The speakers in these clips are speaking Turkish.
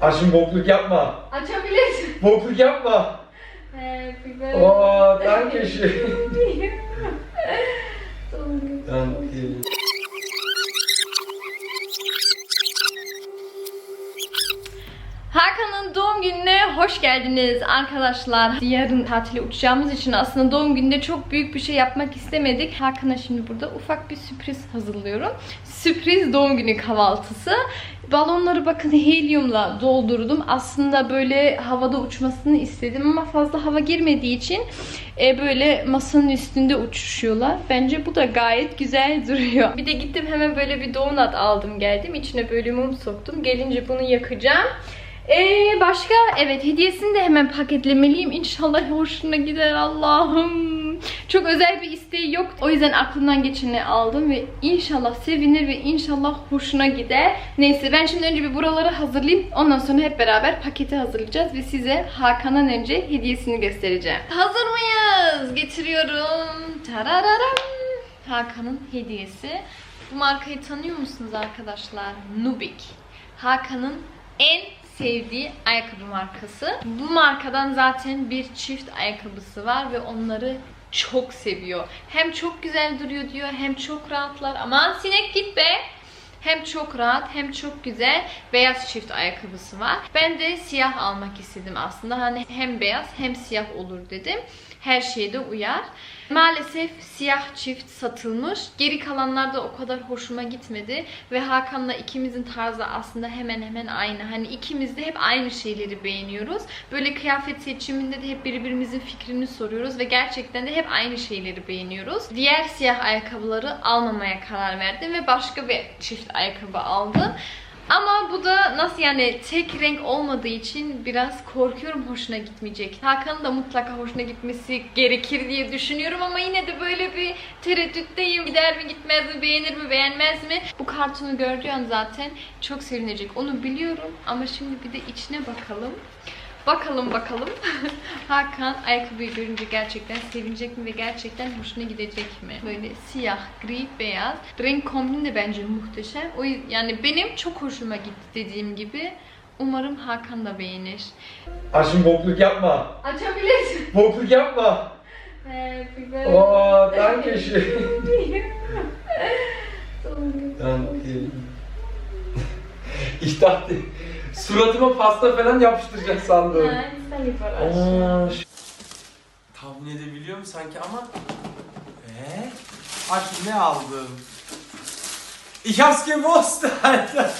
Aşkım bokluk yapma. Açabilirsin. Bokluk yapma. Happy birthday. Oo, danke schön. Danke. Hakan'ın doğum gününe hoş geldiniz arkadaşlar. Yarın tatile uçacağımız için aslında doğum gününde çok büyük bir şey yapmak istemedik. Hakan'a şimdi burada ufak bir sürpriz hazırlıyorum. Sürpriz doğum günü kahvaltısı. Balonları bakın helyumla doldurdum. Aslında böyle havada uçmasını istedim ama fazla hava girmediği için e, böyle masanın üstünde uçuşuyorlar. Bence bu da gayet güzel duruyor. Bir de gittim hemen böyle bir donut aldım geldim. İçine böyle mum soktum. Gelince bunu yakacağım. Ee, başka evet hediyesini de hemen paketlemeliyim. İnşallah hoşuna gider Allah'ım. Çok özel bir isteği yok. O yüzden aklımdan geçeni aldım ve inşallah sevinir ve inşallah hoşuna gider. Neyse ben şimdi önce bir buraları hazırlayayım. Ondan sonra hep beraber paketi hazırlayacağız ve size Hakan'dan önce hediyesini göstereceğim. Hazır mıyız? Getiriyorum. Tarararam. Hakan'ın hediyesi. Bu markayı tanıyor musunuz arkadaşlar? Nubik. Hakan'ın en sevdiği ayakkabı markası. Bu markadan zaten bir çift ayakkabısı var ve onları çok seviyor. Hem çok güzel duruyor diyor hem çok rahatlar. Aman sinek git be. Hem çok rahat hem çok güzel beyaz çift ayakkabısı var. Ben de siyah almak istedim aslında. Hani hem beyaz hem siyah olur dedim. Her şeyde uyar. Maalesef siyah çift satılmış. Geri kalanlar da o kadar hoşuma gitmedi. Ve Hakan'la ikimizin tarzı aslında hemen hemen aynı. Hani ikimiz de hep aynı şeyleri beğeniyoruz. Böyle kıyafet seçiminde de hep birbirimizin fikrini soruyoruz. Ve gerçekten de hep aynı şeyleri beğeniyoruz. Diğer siyah ayakkabıları almamaya karar verdim. Ve başka bir çift ayakkabı aldım. Ama bu da nasıl yani tek renk olmadığı için biraz korkuyorum hoşuna gitmeyecek. Hakan'ın da mutlaka hoşuna gitmesi gerekir diye düşünüyorum ama yine de böyle bir tereddütteyim. Gider mi gitmez mi, beğenir mi beğenmez mi? Bu kartonu gördüğü an zaten çok sevinecek. Onu biliyorum ama şimdi bir de içine bakalım. Bakalım bakalım. Hakan ayakkabıyı görünce gerçekten sevinecek mi ve gerçekten hoşuna gidecek mi? Böyle siyah, gri, beyaz. Renk kombini de bence muhteşem. O yani benim çok hoşuma gitti dediğim gibi. Umarım Hakan da beğenir. Aşkım bokluk yapma. Açabilirsin. Bokluk yapma. Happy Oo, danke schön. Danke. Ich dachte, suratıma pasta falan yapıştıracak sandım. Aa, ş- Tahmin edebiliyorum sanki ama... Eee? Aç ne hab's gewusst, Alter.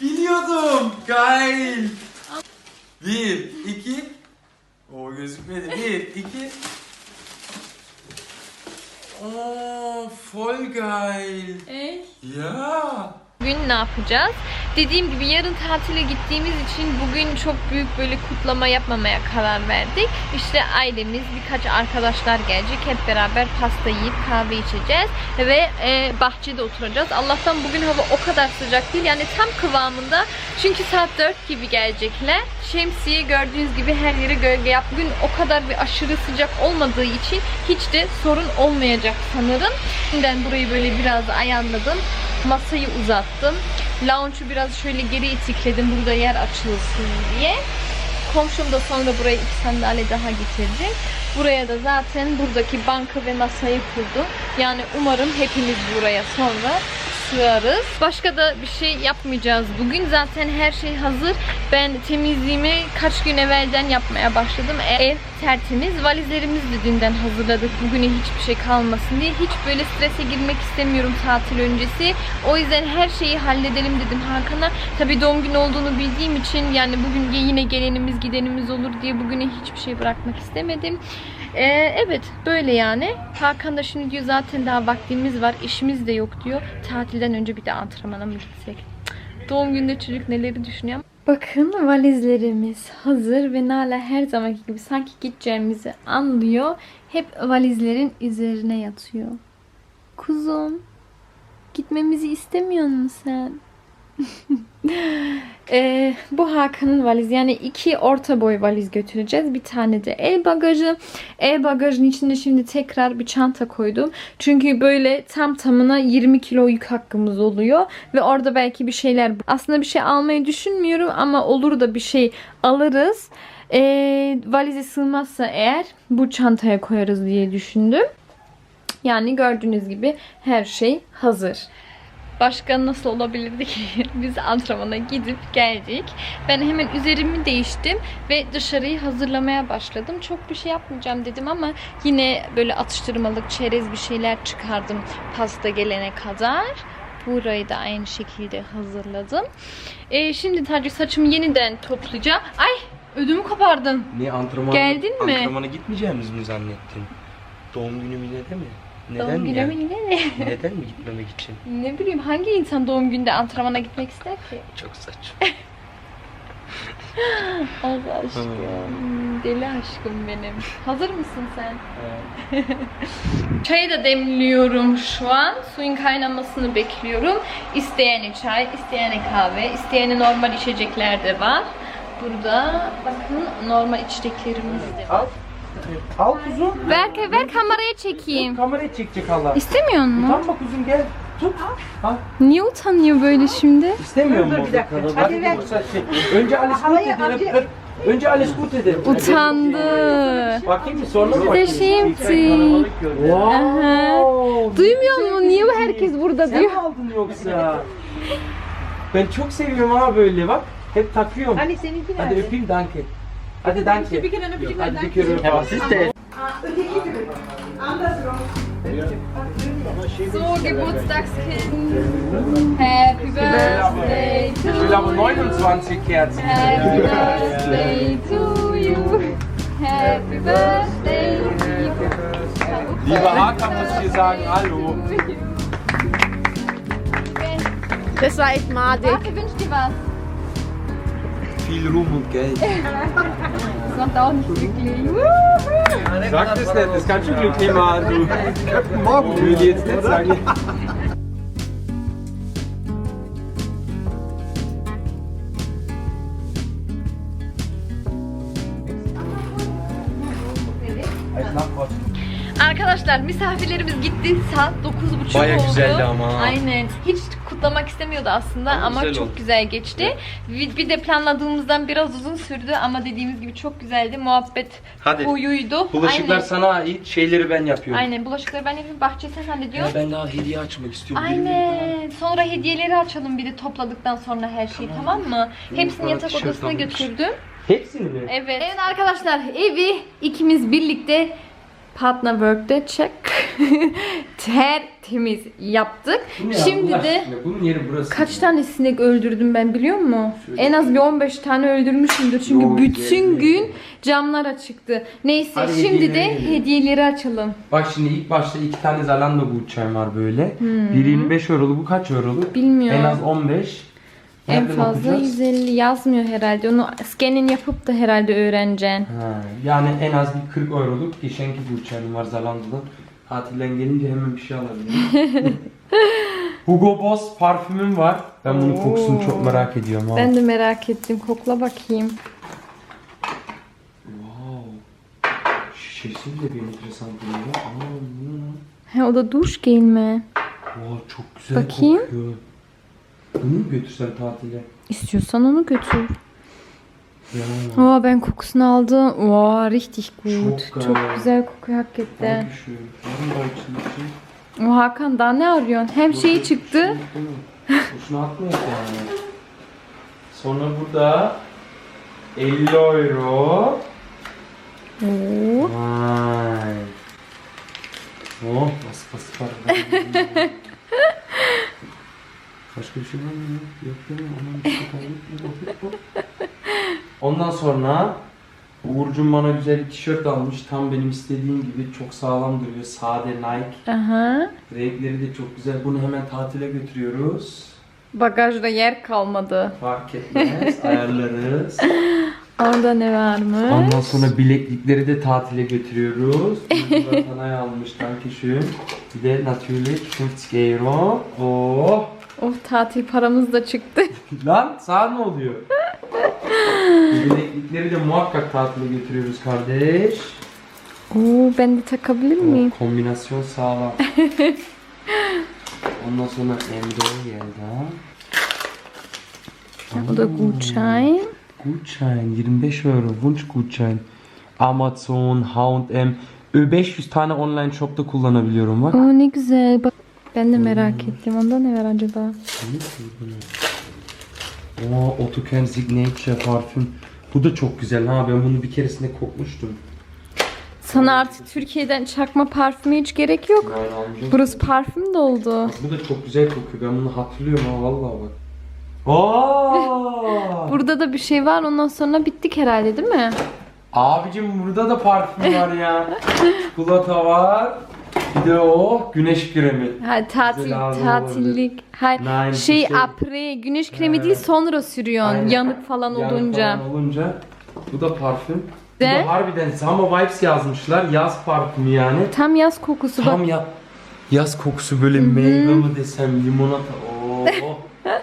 Biliyordum. Geil. Bir, iki... O gözükmedi. Bir, iki... Oh, voll geil. Ja. Bugün ne yapacağız? Dediğim gibi yarın tatile gittiğimiz için bugün çok büyük böyle kutlama yapmamaya karar verdik. İşte ailemiz, birkaç arkadaşlar gelecek. Hep beraber pasta yiyip kahve içeceğiz. Ve e, bahçede oturacağız. Allah'tan bugün hava o kadar sıcak değil. Yani tam kıvamında. Çünkü saat 4 gibi gelecekler. Şemsiye gördüğünüz gibi her yere gölge yap. Bugün o kadar bir aşırı sıcak olmadığı için hiç de sorun olmayacak sanırım. Şimdiden burayı böyle biraz ayarladım. Masayı uzattım. Lounge'u biraz şöyle geri itikledim burada yer açılsın diye. Komşum da sonra buraya iki sandalye daha getirecek. Buraya da zaten buradaki banka ve masayı kurdum. Yani umarım hepimiz buraya sonra sığarız. Başka da bir şey yapmayacağız bugün. Zaten her şey hazır. Ben temizliğimi kaç gün evvelden yapmaya başladım. Ev tertemiz. Valizlerimizi de dünden hazırladık. Bugüne hiçbir şey kalmasın diye. Hiç böyle strese girmek istemiyorum tatil öncesi. O yüzden her şeyi halledelim dedim Hakan'a. Tabii doğum günü olduğunu bildiğim için yani bugün yine gelenimiz gidenimiz olur diye bugüne hiçbir şey bırakmak istemedim. Ee, evet böyle yani. Hakan da şimdi diyor zaten daha vaktimiz var. işimiz de yok diyor. Tatilden önce bir de antrenmana mı gitsek? Doğum gününde çocuk neleri düşünüyor? Bakın valizlerimiz hazır ve Nala her zamanki gibi sanki gideceğimizi anlıyor. Hep valizlerin üzerine yatıyor. Kuzum, gitmemizi istemiyor musun sen? Ee, bu Hakan'ın valizi. Yani iki orta boy valiz götüreceğiz. Bir tane de el bagajı. El bagajın içinde şimdi tekrar bir çanta koydum. Çünkü böyle tam tamına 20 kilo yük hakkımız oluyor. Ve orada belki bir şeyler... Aslında bir şey almayı düşünmüyorum ama olur da bir şey alırız. Ee, valize sığmazsa eğer bu çantaya koyarız diye düşündüm. Yani gördüğünüz gibi her şey hazır. Başka nasıl olabilirdi ki? Biz antrenmana gidip geldik. Ben hemen üzerimi değiştim ve dışarıyı hazırlamaya başladım. Çok bir şey yapmayacağım dedim ama yine böyle atıştırmalık, çerez bir şeyler çıkardım pasta gelene kadar. Burayı da aynı şekilde hazırladım. Ee, şimdi sadece saçımı yeniden toplayacağım. Ay ödümü kopardın. Ne antrenman? Geldin mi? Antrenmana gitmeyeceğimizi mi zannettin? Doğum günüm yine de mi? Neden Doğum ya? günü yine? Neden mi gitmemek için? Ne bileyim hangi insan doğum günde antrenmana gitmek ister ki? Çok saçma. Allah aşkım. Deli aşkım benim. Hazır mısın sen? Çayı da demliyorum şu an. Suyun kaynamasını bekliyorum. İsteyeni çay, isteyene kahve, isteyeni normal içecekler de var. Burada bakın normal içeceklerimiz de var. Al. Kuzum. Ver, ver kameraya çekeyim. Kamerayı çekecek Allah. İstemiyor mu? Utanma kuzum gel. Tut. Al. Niye utanıyor böyle şimdi? İstemiyor mu? bir dakika. Hadi ver. Şey. Önce Alice Gut edelim. Dur. Önce Alice Gut edelim. Utandı. Bakayım mı? Sonra mı bakayım? şey yaptı. Wow. Duymuyor mu? Niye bu herkes burada Sen diyor? mi aldın yoksa? Ben çok seviyorum ha böyle bak. Hep takıyorum. Hani seninki Hadi nerede? öpeyim danke. Hadi danke. Bir kere öpücük ver. Hadi bir kere? Öteki gibi. Andersrum. So, Geburtstagskind. Happy birthday Ich to will aber 29 Kerzen. Happy birthday to you. Happy birthday, liebe Lieber Hakan muss ich dir sagen, hallo. Das war echt madig. Warte, wünsch dir was. Viel Ruhm und Geld. Das macht auch nicht glücklich. Sag das nicht, das kannst du glücklich machen, du. Morgen will ich jetzt nicht sagen. Arkadaşlar misafirlerimiz gitti. Saat 9.30 Baya oldu. güzeldi ama. Aynen. Hiç kutlamak istemiyordu aslında ama, güzel çok oldu. güzel geçti. Bir, bir de planladığımızdan biraz uzun sürdü ama dediğimiz gibi çok güzeldi. Muhabbet Hadi. huyuydu. Bulaşıklar Aynen. sana ait, şeyleri ben yapıyorum. Aynen. Bulaşıkları ben yapayım. Bahçeyi sen Ya hallediyorsun. ben daha hediye açmak istiyorum. Aynen. Sonra hediyeleri açalım bir de topladıktan sonra her şeyi tamam mı? Hepsini bana yatak odasına götürdüm. Hepsini mi? Evet. Evet arkadaşlar evi ikimiz birlikte Partner Work'te check tertemiz yaptık. Şimdi de Bunun yeri burası. kaç tane sinek öldürdüm ben biliyor musun? En az bir 15 tane öldürmüşümdür çünkü Yok, bütün geldi. gün camlar açıktı. Neyse Hadi şimdi de hediyeleri verelim. hediyeleri açalım. Bak şimdi ilk başta iki tane Zalando Gutschein var böyle. Biri 25 eurolu, bu kaç euroluk? Bilmiyorum. En az 15. En Nereden fazla okuyacağız? 150 yazmıyor herhalde. Onu scanning yapıp da herhalde öğreneceksin. Ha, yani en az bir 40 euroluk Geschenke Gutschein'im var Zalando'dan. Tatilden gelince hemen bir şey alabilirim. Hugo Boss parfümüm var. Ben bunun kokusunu çok merak ediyorum. Ha. Ben de merak ettim. Kokla bakayım. Wow. Şişesi de bir enteresan geliyor. Aa, bu ne? He o da duş mi? Wow, çok güzel Bakayım. kokuyor. Bunu mu götürsen tatile? İstiyorsan onu götür. Ya. Aa ben kokusunu aldım. Wow, richtig gut. Çok Çok, geil. güzel kokuyor hakikaten. İçinde şey. O Hakan daha ne arıyorsun? Hem şey çıktı. Boşuna atmayız yani. Sonra burada 50 euro. Oo. Vay. Oh, nasıl var. Başka bir şey var mı? Yok değil mi? Aman bir şey. Ondan sonra Uğur'cum bana güzel bir tişört almış. Tam benim istediğim gibi çok sağlam duruyor. Sade Nike. Aha. Renkleri de çok güzel. Bunu hemen tatile götürüyoruz. Bagajda yer kalmadı. Fark etmez. Ayarlarız. Orada ne varmış? Ondan sonra bileklikleri de tatile götürüyoruz. Zaten ay almış. Dankeschön. Bir de natürlich 50 euro. Oh. Oh tatil paramız da çıktı. Lan sağ ne oluyor? Bileklikleri de muhakkak tatile götürüyoruz kardeş. Oo ben de takabilir miyim? O kombinasyon sağlam. Ondan sonra Emre geldi ha. O da Gutschein. Gutschein 25 Euro Wunschgutschein. Amazon, H&M. Ö, 500 tane online shop'ta kullanabiliyorum bak. Oo ne güzel. Bak ben de merak ettim. Onda ne var acaba? Oo, Otoken Signature parfüm. Bu da çok güzel ha. Ben bunu bir keresinde kokmuştum. Sana artık Türkiye'den çakma parfüme hiç gerek yok. Almışım. Burası parfüm doldu. Bu da çok güzel kokuyor. Ben bunu hatırlıyorum ha vallahi bak. Aa! Burada da bir şey var. Ondan sonra bittik herhalde değil mi? Abicim burada da parfüm var ya. Çikolata var. Bir de o güneş kremi. Ha, tatil, Bize lazım tatillik. Hayır, Nine, şey, şey- apre, güneş kremi Evet. değil sonra sürüyorsun. Aynen. Yanık falan Yanık olunca. falan olunca. Bu da parfüm. Bu De? da harbiden Summer Vibes yazmışlar. Yaz parfümü yani. Tam yaz kokusu Tam bak. ya yaz kokusu böyle meyve mi desem limonata. Oo.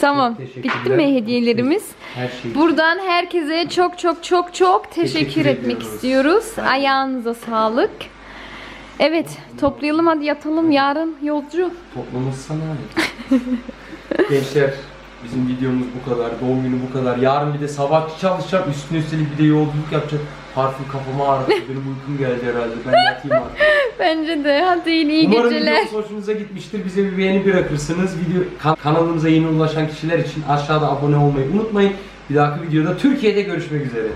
Tamam. Çok Bitti mi hediyelerimiz? Her şey. Buradan herkese çok çok çok çok teşekkür, Teşekkür etmek ediyoruz. istiyoruz. Ayağınıza sağlık. Evet, toplayalım hadi yatalım. Yarın yolcu. Toplaması ne? Gençler bizim videomuz bu kadar. Doğum günü bu kadar. Yarın bir de sabah çalışacağım. Üstüne üstelik bir de yolculuk yapacağım. Parfüm kafamı ağrıttı. Benim uykum geldi herhalde. Ben yatayım artık. Bence de. Hadi iyi Umarım geceler. videomuz hoşunuza gitmiştir. Bize bir beğeni bırakırsınız. Video kan- kanalımıza yeni ulaşan kişiler için aşağıda abone olmayı unutmayın. Bir dahaki videoda Türkiye'de görüşmek üzere.